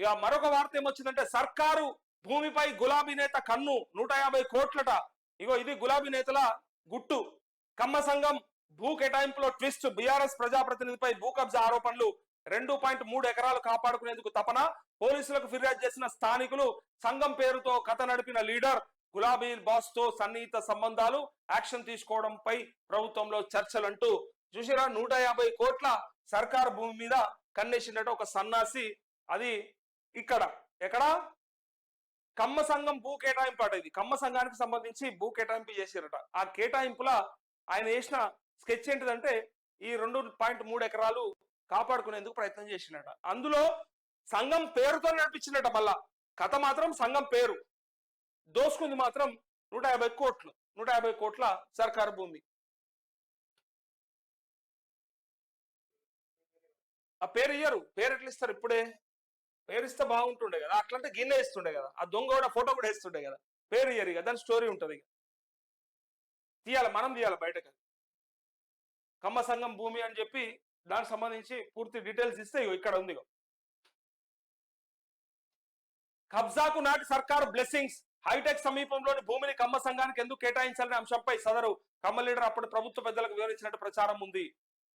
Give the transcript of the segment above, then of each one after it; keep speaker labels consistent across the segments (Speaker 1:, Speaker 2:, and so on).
Speaker 1: ఇక మరొక వార్త ఏమొచ్చిందంటే సర్కారు భూమిపై గులాబీ నేత కన్ను నూట యాభై కోట్లట. ఇగో ఇది గులాబీ నేతల గుట్టు. కమ్మ సంఘం భూ కేటాయింపులో ట్విస్ట్ బీఆర్ఎస్ ప్రజాప్రతినిధిపై భూ కబ్జా ఆరోపణలు రెండు పాయింట్ మూడు ఎకరాలు కాపాడుకునేందుకు తపన పోలీసులకు ఫిర్యాదు చేసిన స్థానికులు సంఘం పేరుతో కథ నడిపిన లీడర్ గులాబీ బాస్తో సన్నిహిత సంబంధాలు యాక్షన్ తీసుకోవడంపై ప్రభుత్వంలో చర్చలంటూ చూసిరా నూట యాభై కోట్ల సర్కారు భూమి మీద కన్నేసినట్టు ఒక సన్నాసి. అది ఇక్కడ ఎక్కడ? కమ్మ సంఘం భూ కేటాయింపు అట ఇది. కమ్మ సంఘానికి సంబంధించి భూ కేటాయింపు చేసిరట. ఆ కేటాయింపుల ఆయన వేసిన స్కెచ్ ఏంటిదంటే ఈ రెండు పాయింట్ మూడు ఎకరాలు కాపాడుకునేందుకు ప్రయత్నం చేసినట. అందులో సంఘం పేరుతో నడిపించినట మళ్ళా. కథ మాత్రం సంఘం పేరు. దోసుకుంది మాత్రం నూట యాభై కోట్లు. నూట యాభై కోట్ల సర్కారు భూమి. ఆ పేరు ఇయ్యరు. పేరు ఎట్లా ఇస్తారు ఇప్పుడే? పేరిస్తే బాగుంటుండే కదా. అట్లంటే గిన్నె ఇస్తుండే కదా. ఆ దొంగ కూడా ఫోటో కూడా వేస్తుండే కదా. పేరు ఇయ్యరు ఇక. దాని స్టోరీ ఉంటుంది ఇక. తీయాలి మనం తీయాలి బయటకు. కమ్మ సంఘం భూమి అని చెప్పి దానికి సంబంధించి పూర్తి డీటెయిల్స్ ఇస్తే ఇక్కడ ఉంది కబ్జాకు నాటి సర్కారు బ్లెస్సింగ్స్. హైటెక్ సమీపంలోని భూమిని కమ్మ సంఘానికి ఎందుకు కేటాయించాలనే అంశంపై సదరు కమ్మ లీడర్ అప్పటి ప్రభుత్వ పెద్దలకు వివరించినట్టు ప్రచారం ఉంది.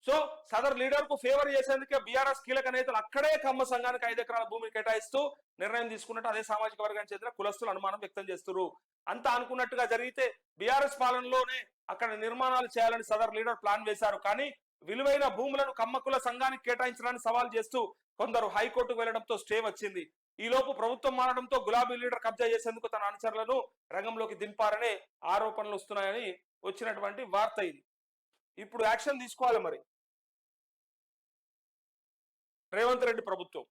Speaker 1: సో సదర్ లీడర్కు ఫేవర్ చేసేందుకే బీఆర్ఎస్ కీలక నేతలు అక్కడే కమ్మ సంఘానికి ఐదు ఎకరాల భూమిని కేటాయిస్తూ నిర్ణయం తీసుకున్నట్టు అదే సామాజిక వర్గానికి చెందిన కులస్తులు అనుమానం వ్యక్తం చేస్తున్నారు. అంతా అనుకున్నట్టుగా జరిగితే బీఆర్ఎస్ పాలనలోనే అక్కడ నిర్మాణాలు చేయాలని సదర్ లీడర్ ప్లాన్ వేశారు. కానీ విలువైన భూములను కమ్మకుల సంఘానికి కేటాయించడాన్ని సవాల్ చేస్తూ కొందరు హైకోర్టుకు వెళ్ళడంతో స్టే వచ్చింది. ఈ లోపు ప్రభుత్వం మారడంతో గులాబీ లీడర్ కబ్జా చేసేందుకు తన అనుచరులను రంగంలోకి దింపారనే ఆరోపణలు వస్తున్నాయని వచ్చినటువంటి వార్త ఇది. ఇప్పుడు యాక్షన్ తీసుకోవాలి మరి. రేవంత్ రెడ్డి ప్రభుత్వం.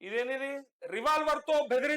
Speaker 1: ఇదేనిది రివాల్వర్తో బెదిరించి